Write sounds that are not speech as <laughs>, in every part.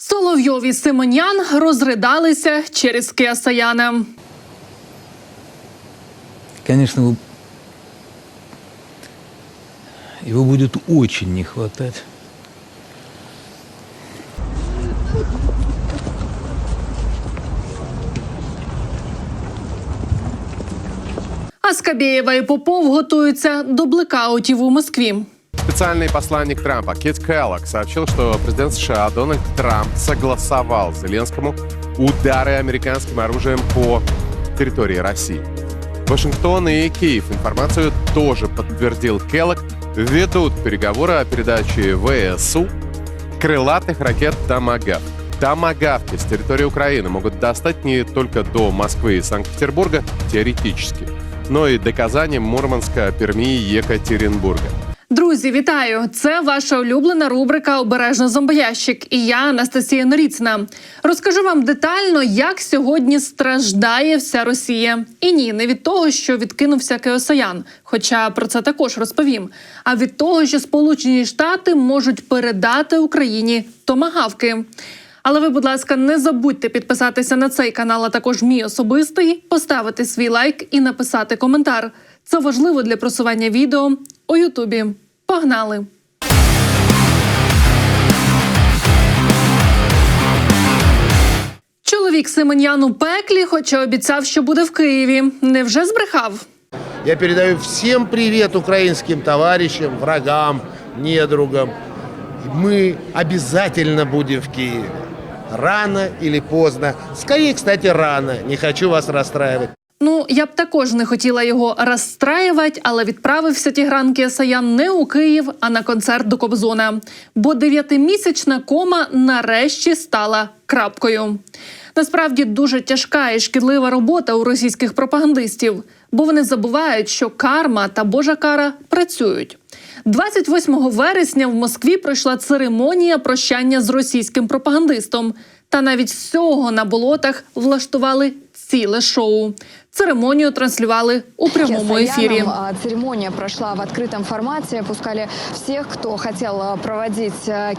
Соловйов і Симонян розридалися через Кіасаяна. Конечно, его будет очень не хватать. А Скабєєва і Попов готуються до блекаутів у Москві. Специальный посланник Трампа Кит Келлог сообщил, что президент США Дональд Трамп согласовал Зеленскому удары американским оружием по территории России. Вашингтон и Киев информацию тоже подтвердил Келлог, ведут переговоры о передаче ВСУ крылатых ракет «Томагавк». Томагавки с территории Украины могут достать не только до Москвы и Санкт-Петербурга, теоретически, но и до Казани, Мурманска, Перми и Екатеринбурга. Друзі, вітаю! Це ваша улюблена рубрика Обережно зомбоящик. І я Анастасія Норіцина. Розкажу вам детально, як сьогодні страждає вся Росія. І ні, не від того, що відкинувся Кеосаян, хоча про це також розповім. А від того, що Сполучені Штати можуть передати Україні томагавки. Але ви, будь ласка, не забудьте підписатися на цей канал, а також мій особистий, поставити свій лайк і написати коментар. Це важливо для просування відео у Ютубі. Погнали! Чоловік Семен'ян у пеклі, хоча обіцяв, що буде в Києві. Невже збрехав? Я передаю всем привет украинским товарищам, врагам, недругам. Мы обязательно будем в Киеве. Рано или поздно. Скорее, кстати, рано. Не хочу вас расстраивать. Я б також не хотіла його розстраювати, але відправився Тігран Кіасаян не у Київ, а на концерт до Кобзона. Бо дев'ятимісячна кома нарешті стала крапкою. Насправді дуже тяжка і шкідлива робота у російських пропагандистів, бо вони забувають, що карма та божа кара працюють. 28 вересня в Москві пройшла церемонія прощання з російським пропагандистом. Та навіть з цього на болотах влаштували ціле шоу. Церемонію транслювали у прямому ефірі. Киасаяном, а, Церемония прошла в открытом формате. Пускали всех, кто хотел проводить а,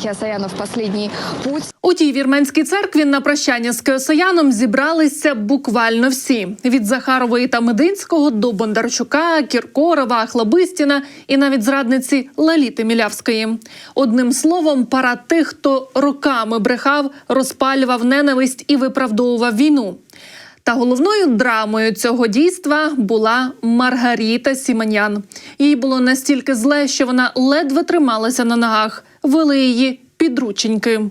в последний путь. У тій вірменській церкві на прощання з Кеосаяном зібралися буквально всі: від Захарової та Мединського до Бондарчука, Кіркорова, Хлабистіна і навіть зрадниці Лаліти Мілявської. Одним словом, пара тих, хто роками брехав, розпалював ненависть і виправдовував війну. Та головною драмою цього дійства була Маргаріта Сіманян. Їй було настільки зле, що вона ледве трималася на ногах. Вели її підрученьки.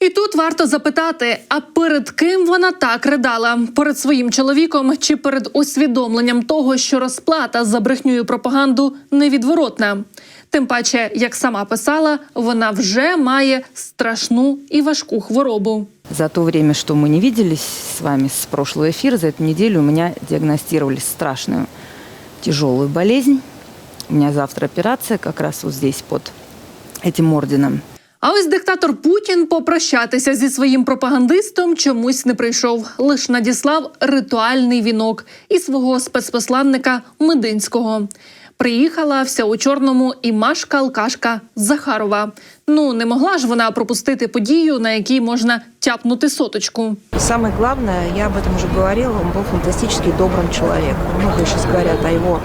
І тут варто запитати: а перед ким вона так ридала? Перед своїм чоловіком чи перед усвідомленням того, що розплата за брехню і пропаганду невідворотна? Тим паче, як сама писала, вона вже має страшну і важку хворобу. За то время, что мы не виделись с вами с прошлого эфира, за эту неделю у меня диагностировали страшную тяжелую болезнь. У меня завтра операция как раз вот здесь под этим орденом. А ось диктатор Путін попрощатися зі своїм пропагандистом чомусь не прийшов. Лиш надіслав ритуальний вінок і свого спецпосланника Мединського. Приїхала вся у чорному і Машка Алкашка Захарова. Ну не могла ж вона пропустити подію, на якій можна тяпнути соточку. Самое главное, я об этом уже говорила, он был фантастически добрым человеком. Много сейчас говорят о его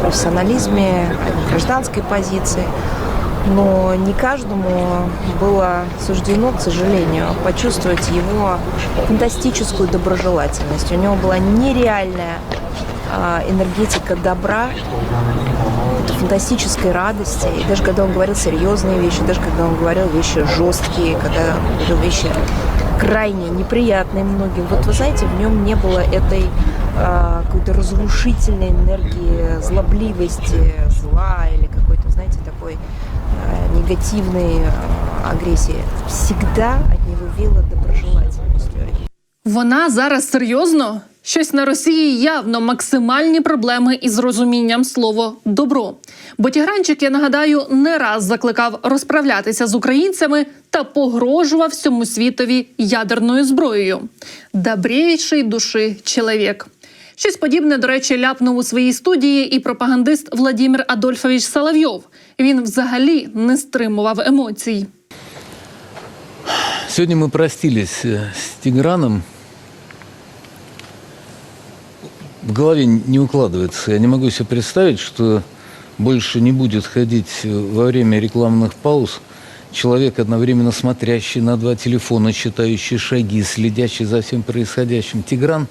профессионализме, о его гражданской позиции. Но не каждому было суждено, к сожалению, почувствовать его фантастическую доброжелательность. У него была нереальная а, энергетика добра, фантастической радости. И даже когда он говорил серьезные вещи, даже когда он говорил вещи жесткие, когда говорил вещи крайне неприятные многим. Вот вы знаете, в нем не было этой а, какой-то разрушительной энергии, злобливости, зла или негативной а, агрессии. Всегда от него веяло доброжелательностью. Вона зараз серйозно? Щось на Росії явно максимальні проблеми із розумінням слова добро. Бо Тігранчик, я нагадаю, не раз закликав розправлятися з українцями та погрожував всьому світові ядерною зброєю. Добрейший душі чоловік. Щось подібне, до речі, ляпнув у своїй студії і пропагандист Владимир Адольфович Соловйов. Він взагалі не стримував емоцій. Сегодня мы простились э, с Тиграном. В голове не укладывается. Я не могу себе представить, что больше не будет ходить э, во время рекламных пауз человек, одновременно смотрящий на два телефона, считающий шаги, следящий за всем происходящим. Тигран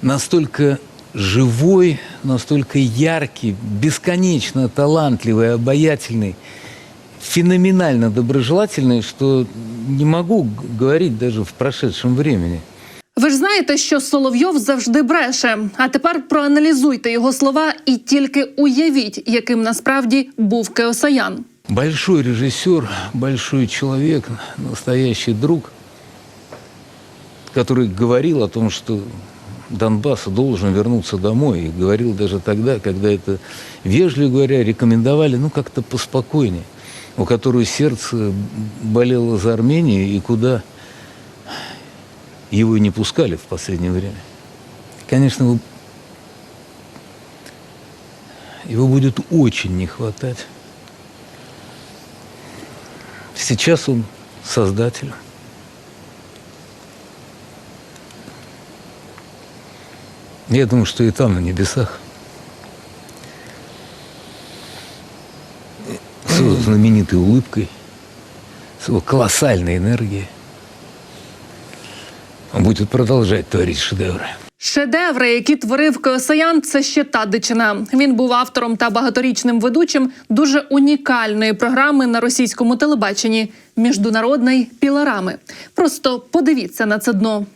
настолько живой, настолько яркий, бесконечно талантливый, обаятельный, феноменально доброжелательный, что не могу г- говорить даже в прошедшем времени. Ви ж знаєте, що Соловйов завжди бреше. А тепер проаналізуйте його слова і тільки уявіть, яким насправді був Кеосаян. Большой режиссер, большой человек, настоящий друг, который говорил о том, что Донбасс должен вернуться домой. И говорил даже тогда, когда это, вежливо говоря, рекомендовали, ну, как-то поспокойнее. У которого сердце болело за Армению и куда его не пускали в последнее время. Конечно, его, его будет очень не хватать. Сейчас он создатель. Я думаю, что и там, на небесах, с его знаменитой улыбкой, с его колоссальной энергией, он будет продолжать творить шедевры. Шедеври, які творив Кеосаян, це ще та дичина. Він був автором та багаторічним ведучим дуже унікальної програми на російському телебаченні міжнародної пілорами. Просто подивіться на це дно.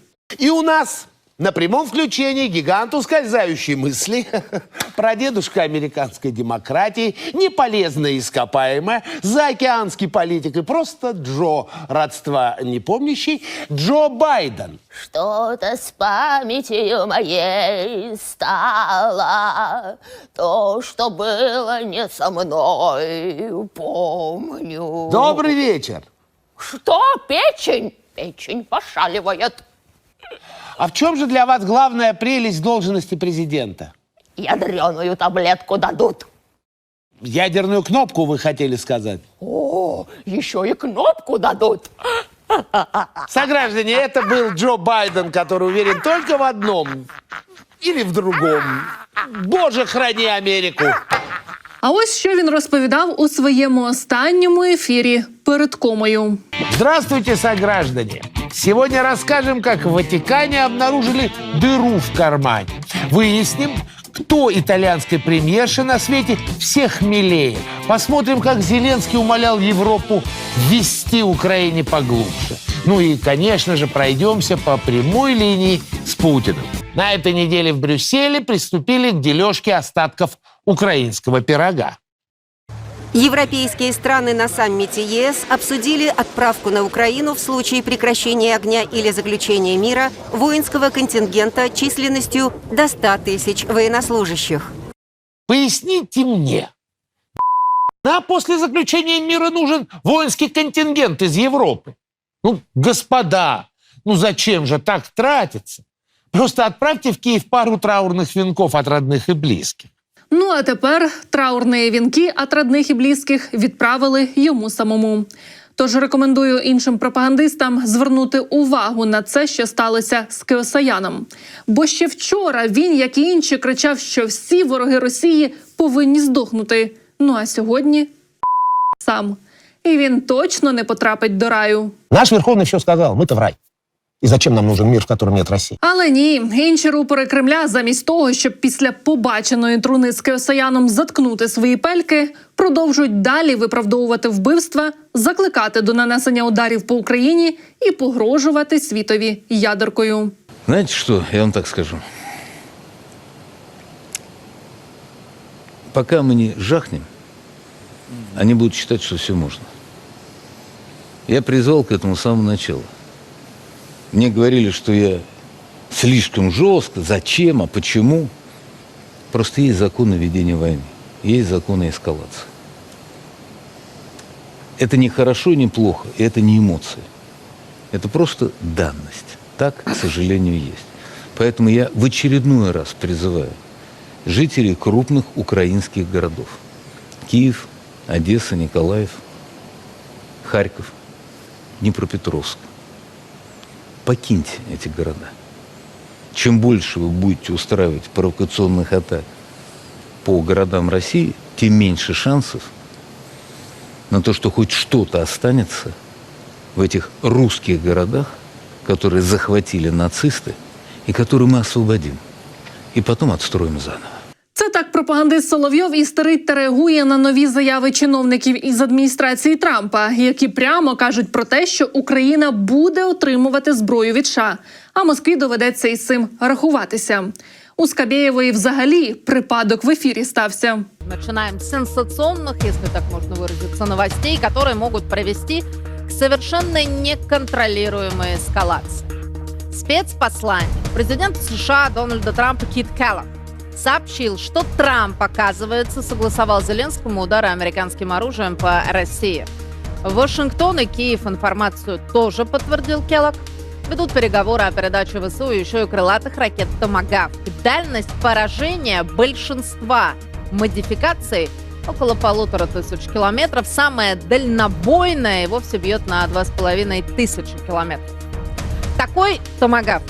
И у нас на прямом включении гигант ускользающей мысли, <laughs> прадедушка американской демократии, неполезная ископаемая, заокеанский политик и просто Джо, родства не помнящий, Джо Байден. Что-то с памятью моей стало, То, что было не со мной, помню. Добрый вечер. Что, печень? Печень пошаливает. А в чем же для вас главная прелесть должности президента? Ядреную таблетку дадут. Ядерную кнопку вы хотели сказать? О, еще и кнопку дадут. Сограждане, это был Джо Байден, который уверен только в одном или в другом. Боже, храни Америку! А ось що він розповідав у своєму останньому ефірі перед комою. Здравствуйте, сограждане! Сегодня расскажем, как в Ватикане обнаружили дыру в кармане. Выясним, кто итальянской премьерши на свете всех милее. Посмотрим, как Зеленский умолял Европу ввести Украине поглубже. Ну и, конечно же, пройдемся по прямой линии с Путиным. На этой неделе в Брюсселе приступили к дележке остатков украинского пирога. Европейские страны на саммите ЕС обсудили отправку на Украину в случае прекращения огня или заключения мира воинского контингента численностью до 100 тысяч военнослужащих. Поясните мне, а после заключения мира нужен воинский контингент из Европы? Ну, господа, ну зачем же так тратиться? Просто отправьте в Киев пару траурных венков от родных и близких. Ну а тепер траурні вінки від родних і близьких відправили йому самому. Тож рекомендую іншим пропагандистам звернути увагу на це, що сталося з Кеосаяном. Бо ще вчора він, як і інші, кричав, що всі вороги Росії повинні здохнути. Ну а сьогодні сам. І він точно не потрапить до раю. Наш Верховный все сказал, мы-то в рай. И зачем нам нужен мир, в котором нет России? Але ні, інші рупори Кремля, замість того, щоб після побаченої труни з Кеосаяном заткнути свої пельки, продовжують далі виправдовувати вбивства, закликати до нанесення ударів по Україні і погрожувати світові ядеркою. Знаете что, я вам так скажу. Пока мы не жахнем, они будут считать, что все можно. Я призвал к этому самого начала. Мне говорили, что я слишком жестко, зачем, а почему. Просто есть законы ведения войны, есть законы эскалации. Это не хорошо, не плохо, это не эмоции. Это просто данность. Так, к сожалению, есть. Поэтому я в очередной раз призываю жителей крупных украинских городов. Киев, Одесса, Николаев, Харьков, Днепропетровск. Покиньте эти города. Чем больше вы будете устраивать провокационных атак по городам России, тем меньше шансов на то, что хоть что-то останется в этих русских городах, которые захватили нацисты и которые мы освободим. И потом отстроим заново. Це так пропагандист Соловйов і старить та реагує на нові заяви чиновників із адміністрації Трампа, які прямо кажуть про те, що Україна буде отримувати зброю від США, а Москві доведеться із цим рахуватися. У Скабєєвої взагалі припадок в ефірі стався. Начинаем с сенсационных, если так можно выразиться, новостей, которые могут привести к совершенно неконтролируемой эскалации. Спецпосланник президента США Дональда Трампа Кит Келлог сообщил, что Трамп, оказывается, согласовал Зеленскому удары американским оружием по России. Вашингтон и Киев информацию тоже подтвердил Келлог. Ведут переговоры о передаче ВСУ еще и крылатых ракет «Томагавк». Дальность поражения большинства модификаций около полутора тысяч километров. Самая дальнобойная и вовсе бьет на два с половиной тысячи километров. Такой «Томагавк»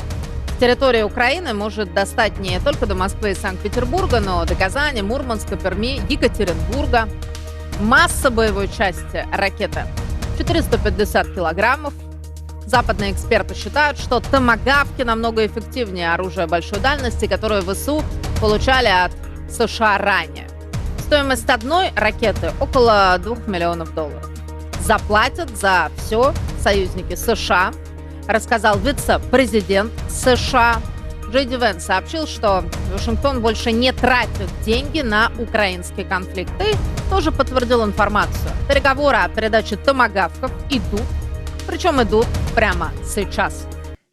с территории Украины может достать не только до Москвы и Санкт-Петербурга, но до Казани, Мурманска, Перми, Екатеринбурга. Масса боевой части ракеты 450 килограммов. Западные эксперты считают, что томагавки намного эффективнее оружия большой дальности, которое ВСУ получали от США ранее. Стоимость одной ракеты около 2 миллионов долларов. Заплатят за все союзники США, рассказал вице-президент США. Джей Ди Венс сообщил, что Вашингтон больше не тратит деньги на украинский конфликт. И тоже подтвердил информацию. Переговоры о передаче томагавков идут, причем идут прямо сейчас.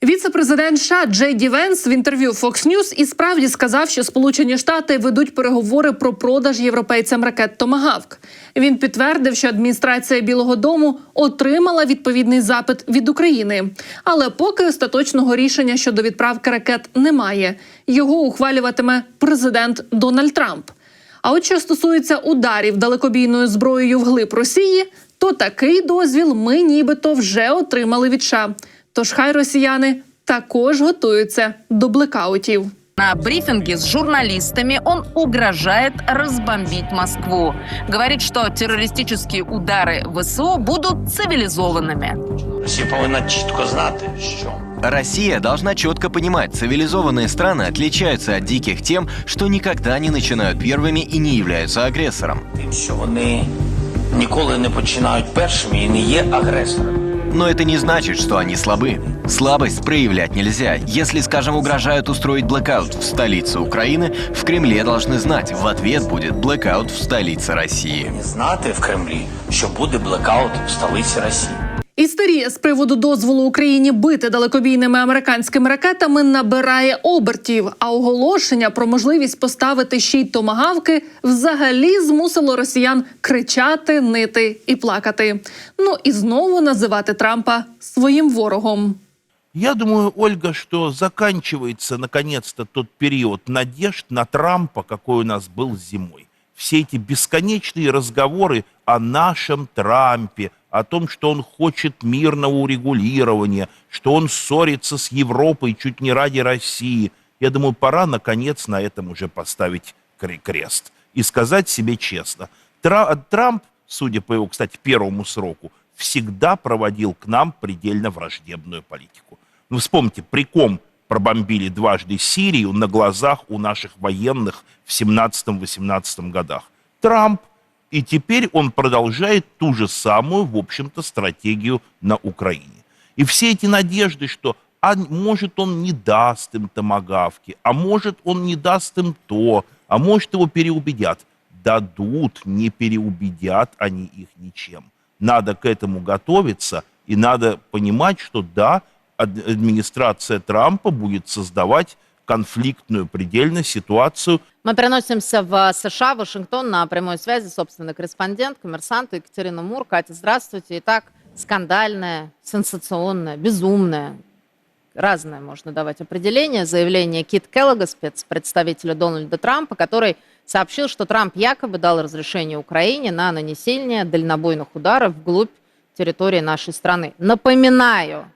Віце-президент США Джей Ді Венс в інтерв'ю Fox News і справді сказав, що Сполучені Штати ведуть переговори про продаж європейцям ракет Томагавк. Він підтвердив, що адміністрація Білого Дому отримала відповідний запит від України, але поки остаточного рішення щодо відправки ракет немає. Його ухвалюватиме президент Дональд Трамп. А от що стосується ударів далекобійною зброєю вглиб Росії, то такий дозвіл ми нібито вже отримали від США. Тож хай росіяни також готуються до блекаутів. На брифинге с журналистами он угрожает разбомбить Москву. Говорит, что террористические удары ВСУ будут цивилизованными. Всі повинна чітко знати, що Россия должна четко понимать, цивилизованные страны отличаются от диких тем, что никогда не начинают первыми и не являются агрессором. тим, що вони ніколи не починають першими і не є агресорами. Но это не значит, что они слабы. Слабость проявлять нельзя. Если, скажем, угрожают устроить блэкаут в столице Украины, в Кремле должны знать, в ответ будет блэкаут в столице России. Не знати в Кремлі, що буде блекаут в столиці Росії. Істерія з приводу дозволу Україні бити далекобійними американськими ракетами набирає обертів. А оголошення про можливість поставити ще й томагавки взагалі змусило росіян кричати, нити і плакати. Ну і знову називати Трампа своїм ворогом. Я думаю, Ольга, что заканчивается наконец-то тот период надежд на Трампа, какой у нас был зимой. Все эти бесконечные разговоры о нашем Трампе, О том, что он хочет мирного урегулирования, что он ссорится с Европой чуть не ради России. Я думаю, пора наконец на этом уже поставить кре- крест и сказать себе честно. Тра- Трамп, судя по его, кстати, первому сроку, всегда проводил к нам предельно враждебную политику. Ну, вспомните, при ком пробомбили дважды Сирию на глазах у наших военных в 17-18 годах? Трамп. И теперь он продолжает ту же самую, в общем-то, стратегию на Украине. И все эти надежды, что а может он не даст им томагавки, а может он не даст им то, а может его переубедят. Дадут, не переубедят они их ничем. Надо к этому готовиться, и надо понимать, что да, ад- администрация Трампа будет создавать конфликтную предельно ситуацию. Мы переносимся в США, Вашингтон, на прямой связи собственный корреспондент, коммерсант Екатерина Мур. Катя, здравствуйте. Итак, скандальная, сенсационная, безумная, разное можно давать определение. Заявление Кит Келлога, спецпредставителя Дональда Трампа, который сообщил, что Трамп якобы дал разрешение Украине на нанесение дальнобойных ударов вглубь территории нашей страны. Напоминаю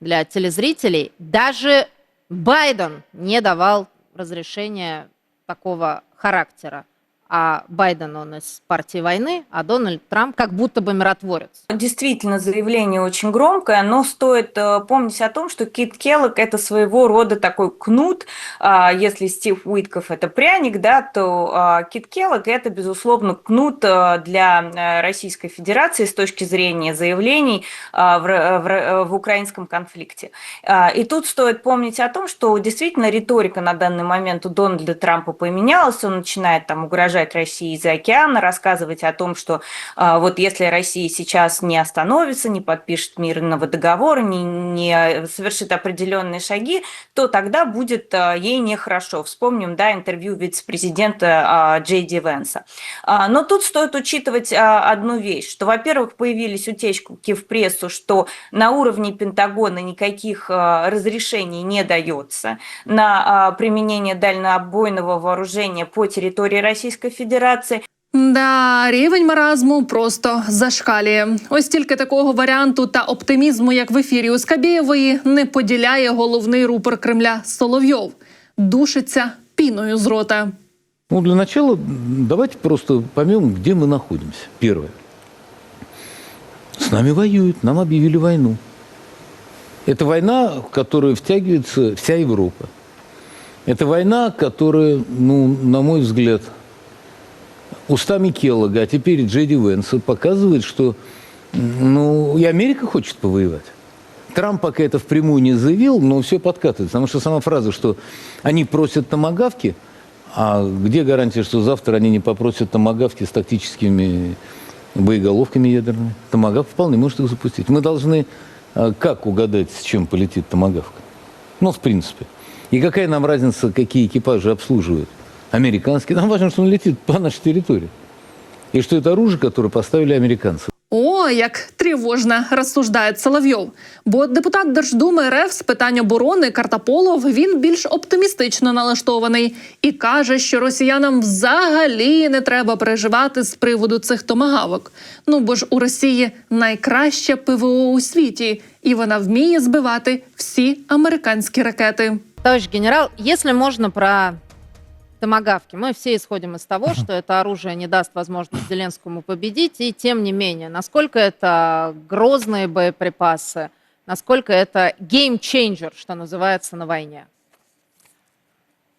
для телезрителей, даже Байден не давал разрешения такого характера. А Байден, он из партии войны, а Дональд Трамп как будто бы миротворец. Действительно, заявление очень громкое, но стоит э, помнить о том, что Кит Келлог – это своего рода такой кнут. А, Если Стив Уитков – это пряник, да, то а, Кит Келлог – это, безусловно, кнут э, для э, Российской Федерации с точки зрения заявлений в, в в украинском конфликте. А, И тут стоит помнить о том, что действительно риторика на данный момент у Дональда Трампа поменялась. Он начинает там угрожать России из-за океана, рассказывать о том, что а, вот если Россия сейчас не остановится, не подпишет мирного договора, не, не совершит определенные шаги, то тогда будет а, ей нехорошо. Вспомним, да, интервью вице-президента а, Джей Ди Венса. Но тут стоит учитывать одну вещь, что, во-первых, появились утечки в прессу, что на уровне Пентагона никаких разрешений не дается на применение дальнобойного вооружения по территории Российской Федерации. Да, рівень маразму просто зашкалює. Ось тільки такого варіанту та оптимізму, як в ефірі у Скабєєвої, не поділяє головний рупор Кремля Соловйов. Душиться піною з рота. Ну, для начала давайте просто поймем, где мы находимся. Первое. С нами воюют, нам объявили войну. Это война, в которую втягивается вся Европа. Это война, которая, ну, на мой взгляд, устами Келлога, а теперь Джеди Венса показывает, что ну, и Америка хочет повоевать. Трамп пока это впрямую не заявил, но все подкатывается. Потому что сама фраза, что они просят томагавки, а где гарантия, что завтра они не попросят томагавки с тактическими боеголовками ядерными? Томагавк вполне может их запустить. Мы должны а, как угадать, с чем полетит томагавка? Ну, в принципе. И какая нам разница, какие экипажи обслуживают? Американские. Нам важно, что он летит по нашей территории. И что это оружие, которое поставили американцы. О, як тривожно розсуждає Соловйов. Бо депутат Держдуми РФ з питань оборони Картаполов він більш оптимістично налаштований і каже, що росіянам взагалі не треба переживати з приводу цих томагавок. Ну бо ж у Росії найкраще ПВО у світі, і вона вміє збивати всі американські ракети. Товарищ генерал, если можно про томагавки, мы все исходим из того, что это оружие не даст возможность Зеленскому победить, и тем не менее, насколько это грозные боеприпасы, насколько это гейм-ченджер, что называется, на войне.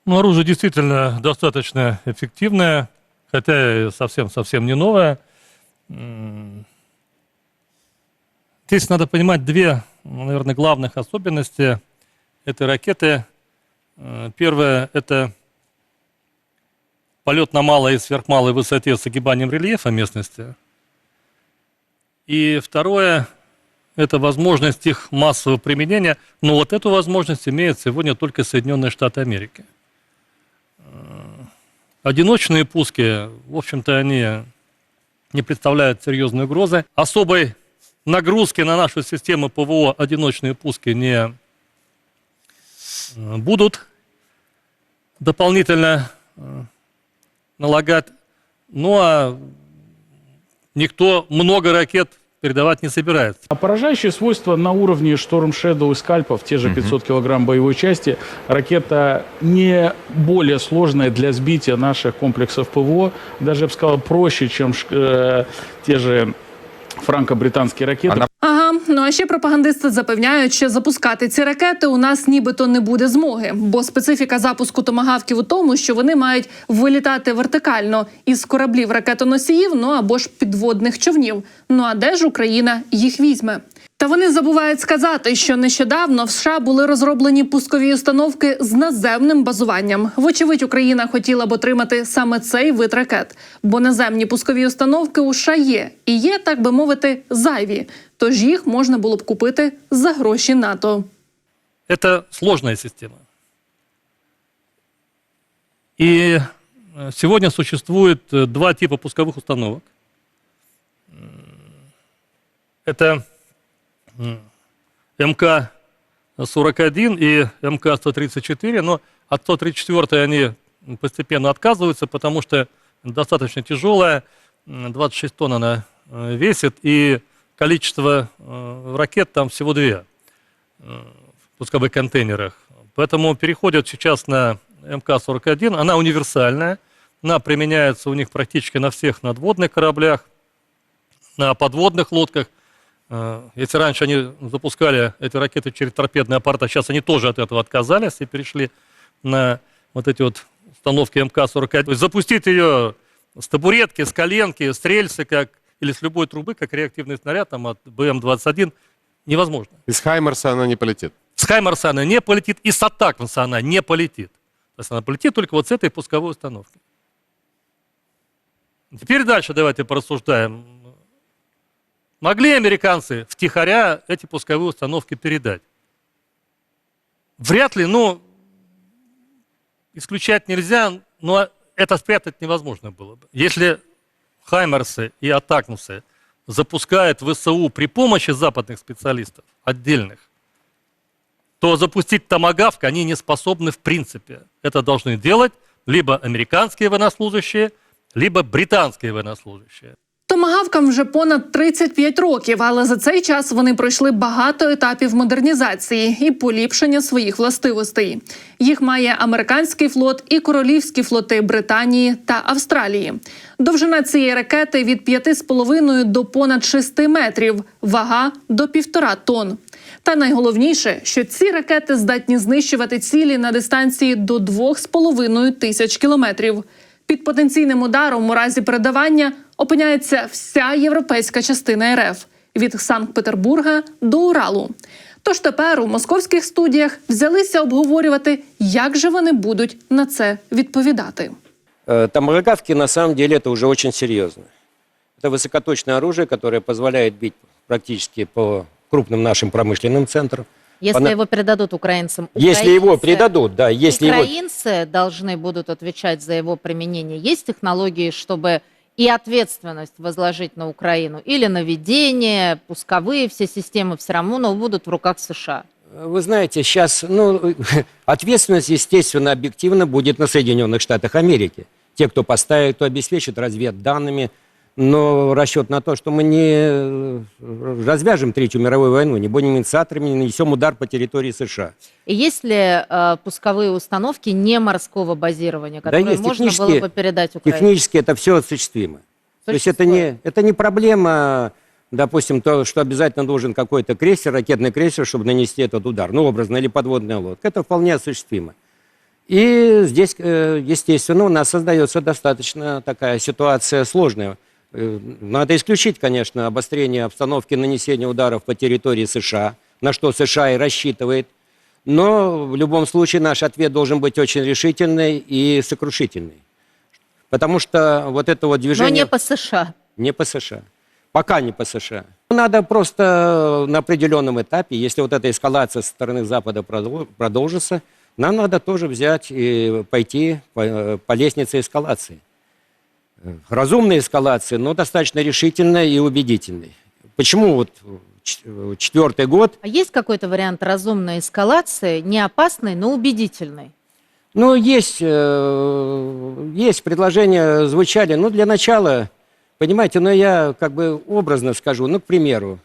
Ну, оружие действительно достаточно эффективное, хотя и совсем-совсем не новое. Здесь надо понимать две, наверное, главных особенности этой ракеты. Э, Первое – это полет на малой и сверхмалой высоте с огибанием рельефа местности. И второе – это возможность их массового применения. Но вот эту возможность имеют сегодня только Соединенные Штаты Америки. Одиночные пуски, в общем-то, они не представляют серьезной угрозы. Особой нагрузки на нашу систему ПВО одиночные пуски не э, будут дополнительно э, налагать. Ну а никто много ракет передавать не собирается. А поражающее свойство на уровне Storm Shadow и скальпов, те же 500 килограмм боевой части, ракета не более сложная для сбития наших комплексов ПВО, даже, я бы сказал, проще, чем э, те же франко-британские ракеты. Ага, ну а ще пропагандисти запевняють, що запускати ці ракети у нас нібито не буде змоги, бо специфіка запуску томагавків у тому, що вони мають вилітати вертикально із кораблів ракетоносіїв, ну або ж підводних човнів. Ну а де ж Україна їх візьме? Та вони забувають сказати, що нещодавно в США були розроблені пускові установки з наземним базуванням. Вочевидь, Україна хотіла б отримати саме цей вид ракет, бо наземні пускові установки у США є і є, так би мовити, зайві. Тож їх можна було б купити за гроші НАТО. Это сложная система. И э, сегодня существует э, два типа пусковых установок. М, Это м, МК МК-41 и МК-134, но от 134 они постепенно отказываются, потому что достаточно тяжелая, м, 26 тонн она э, весит, и количество э, ракет там всего две э, в пусковых контейнерах. Поэтому переходят сейчас на МК-41, она универсальная, она применяется у них практически на всех надводных кораблях, на подводных лодках. Э, Если раньше они запускали эти ракеты через торпедные аппараты, сейчас они тоже от этого отказались и перешли на вот эти вот установки МК-41. То есть запустить ее с табуретки, с коленки, с рельсы, как, или с любой трубы, как реактивный снаряд там, от БМ-21, невозможно. Из Хаймерса она не полетит. С Хаймарса она не полетит, и с Атакмса она не полетит. То есть она полетит только вот с этой пусковой установки. Теперь дальше давайте порассуждаем. Могли американцы втихаря эти пусковые установки передать? Вряд ли, ну, исключать нельзя, но это спрятать невозможно было бы. Если Хаймерсы и Атакмусы запускают ВСУ при помощи западных специалистов, отдельных, то запустить томагавк они не способны в принципе. Это должны делать либо американские военнослужащие, либо британські военнослужащі. Томагавкам вже понад 35 років, але за цей час вони пройшли багато етапів модернізації і поліпшення своїх властивостей. Їх має американський флот і королівські флоти Британії та Австралії. Довжина цієї ракети від 5,5 до понад 6 метрів, вага до півтора тонн. Та найголовніше, що ці ракети здатні знищувати цілі на дистанції до 2,5 тисяч кілометрів. Під потенційним ударом у разі передавання опиняється вся європейська частина РФ від Санкт-Петербурга до Уралу. Тож тепер у московських студіях взялися обговорювати, як же вони будуть на це відповідати. Э, Томагавки на самом деле это уже очень серьезно. Это высокоточное оружие, которое позволяет бить практически по крупным нашим промышленным центрам. Если Она- его передадут украинцам, Если его украинцы- предадут, да, если его... украинцы должны будут отвечать за его применение. Есть технологии, чтобы и ответственность возложить на Украину, или наведение, пусковые все системы все равно будут в руках США. Вы знаете, сейчас, ну, <laughs> ответственность, естественно, объективно будет на Соединенных Штатах Америки. Те, кто поставит, кто обеспечит разведданными, но расчет на то, что мы не э, развяжем Третью мировую войну, не будем инициаторами, не нанесем удар по территории США. И есть ли э, пусковые установки не морского базирования, которые есть, можно было бы передать Украине? Технически это все осуществимо. То есть это не, это не проблема, допустим, то, что обязательно должен какой-то крейсер, ракетный крейсер, чтобы нанести этот удар, ну, образно, или подводная лодка. Это вполне осуществимо. И здесь, э, естественно, у нас создается достаточно такая ситуация сложная. Э, Надо исключить, конечно, обострение обстановки нанесения ударов по территории США, на что США и рассчитывает. Но в любом случае наш ответ должен быть очень решительный и сокрушительный. Потому что вот это вот Но движение... не по США. Не по США. Пока не по США. Надо просто на определенном этапе, если вот эта эскалация со стороны Запада продол- продолжится, нам надо тоже взять и пойти по, по лестнице эскалации. Разумной эскалации, но достаточно решительной и убедительной. Почему вот четвертый год А есть какой-то вариант разумной эскалации, не опасной, но убедительной? Ну, есть, э, есть предложения, звучали. Ну, для начала, понимаете, ну, я как бы образно скажу. Ну, к примеру,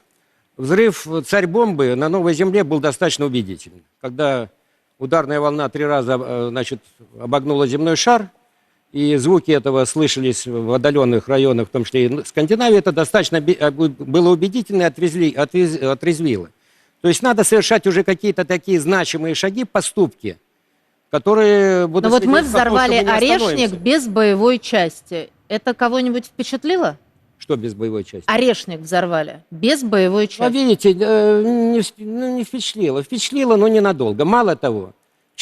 взрыв царь-бомбы на Новой Земле был достаточно убедительным. Когда ударная волна три раза, э, значит, обогнула земной шар, и звуки этого слышались в отдаленных районах, в том числе и в Скандинавии, это достаточно э, было убедительно и отрезвли- отрез- отрезвило. То есть надо совершать уже какие-то такие значимые шаги, поступки, которые будут... Ну вот мы взорвали не орешник без боевой части. Это кого-нибудь впечатлило? Что без боевой части? Орешник взорвали без боевой А части. видите, э, не, ну, не впечатлило. Впечатлило, но ненадолго. Мало того,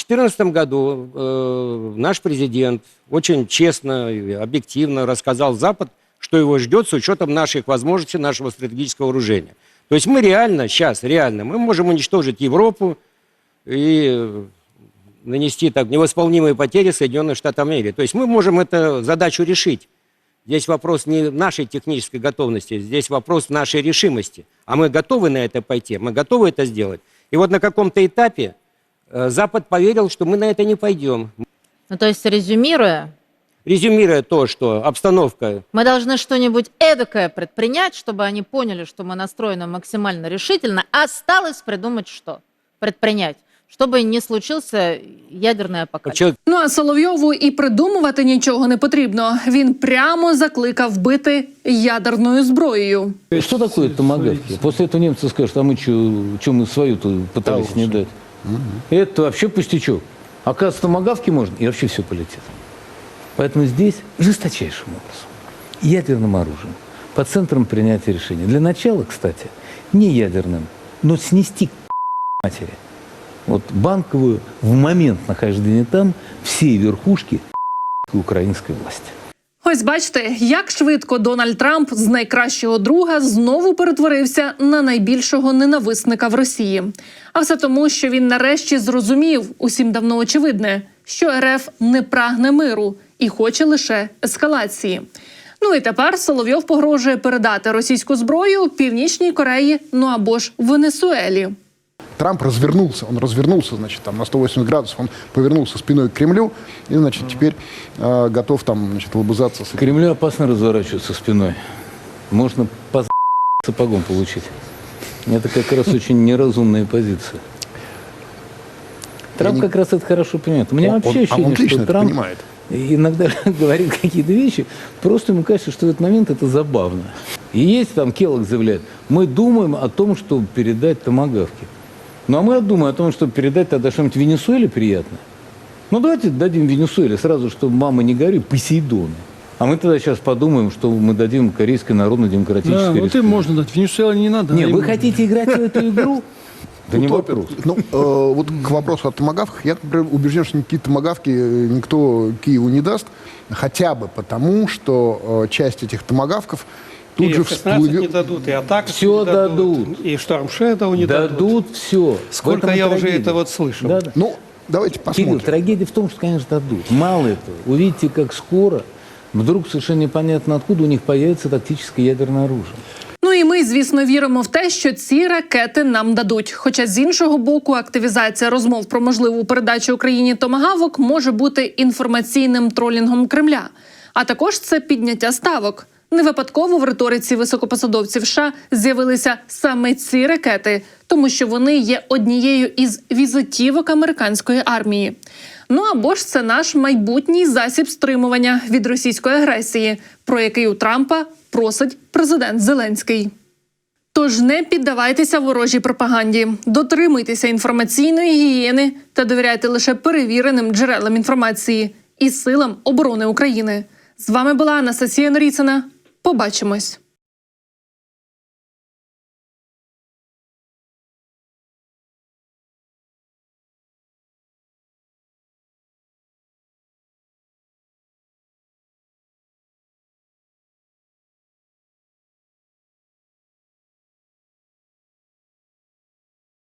2014 году э, наш президент очень честно и объективно рассказал Запад, что его ждет с учетом наших возможностей, нашего стратегического вооружения. То есть мы реально, сейчас реально, мы можем уничтожить Европу и нанести так невосполнимые потери Соединенных Штатов Америки. То есть мы можем эту задачу решить. Здесь вопрос не нашей технической готовности, здесь вопрос нашей решимости. А мы готовы на это пойти, мы готовы это сделать. И вот на каком-то этапе э, Запад поверил, что мы на это не пойдем. Ну, то есть, резюмируя, Резюмируя то, что обстановка мы должны что-нибудь эдакое предпринять, чтобы они поняли, что мы настроены максимально решительно. Осталось придумать что? Предпринять. Чтобы не случился ядерный апокаліпс. Ну а Соловйову і придумувати нічого не потрібно. Він прямо закликав бити ядерною зброєю. Что такое томогавки? После этого немцы скажут, а мы что мы свою-то пытались не дать? Это вообще пустячок. Оказывается, томогавки можно, и вообще все полетит. Поэтому здесь жесточайшим образом, ядерным оружием, по центрам принятия решений. Для начала, кстати, не ядерным, но снести к матери. Вот банковую в момент нахождения там все верхушки украинской власти. Ось бачите, як швидко Дональд Трамп з найкращого друга знову перетворився на найбільшого ненависника в Росії. А все тому, що він нарешті зрозумів усім давно очевидне, що РФ не прагне миру і хоче лише ескалації. Ну і тепер Соловйов погрожує передати російську зброю Північній Кореї, ну або ж Венесуелі. Трамп развернулся, он развернулся, значит, там на 180 градусов, он повернулся спиной к Кремлю и, значит, теперь э, готов там, значит, лобызаться с Кремлю опасно разворачиваться спиной. Можно по сапогом получить. Это как раз очень неразумная позиция. Трамп как раз это хорошо понимает. У меня Он- вообще он- он ощущение, отлично что Трамп понимает. иногда <laughs> говорит какие-то вещи, просто ему кажется, что в этот момент это забавно. И есть там, Келлог заявляет, мы думаем о том, чтобы передать томогавки. Ну а мы думаем о том, чтобы передать тогда что-нибудь Венесуэле приятное. Ну давайте дадим Венесуэле сразу, чтобы мама не горюй, Посейдону. А мы тогда сейчас подумаем, что мы дадим Корейской Народно-Демократической Да, Республике. им можно дать. Венесуэле не надо. Не, а вы хотите играть в эту игру? <laughs> Да не вопрос. Ну, э, вот к вопросу о томогавках. Я, например, убежден, что никакие томогавки э, никто Киеву не даст. Хотя бы потому, что э, часть этих томогавков тут и же F-16 не всплывет. дадут, и атака Все дадут. и Шторм Шэдоу не дадут. Дадут все. Сколько я уже это вот слышал. Да, да. Ну, давайте Кирилл, трагедия в том, что, конечно, дадут. Мало этого. Увидите, как скоро вдруг совершенно непонятно откуда у них появится тактическое ядерное оружие. Ну і ми, звісно, віримо в те, що ці ракети нам дадуть. Хоча з іншого боку, активізація розмов про можливу передачу Україні томагавок може бути інформаційним тролінгом Кремля. А також це підняття ставок. Не випадково в риториці високопосадовців США з'явилися саме ці ракети, тому що вони є однією із візитівок американської армії. Ну або ж це наш майбутній засіб стримування від російської агресії, про який у Трампа просить президент Зеленський. Тож не піддавайтеся ворожій пропаганді, дотримуйтеся інформаційної гігієни та довіряйте лише перевіреним джерелам інформації і силам оборони України. З вами була Анастасія Норіцина. Побачимось.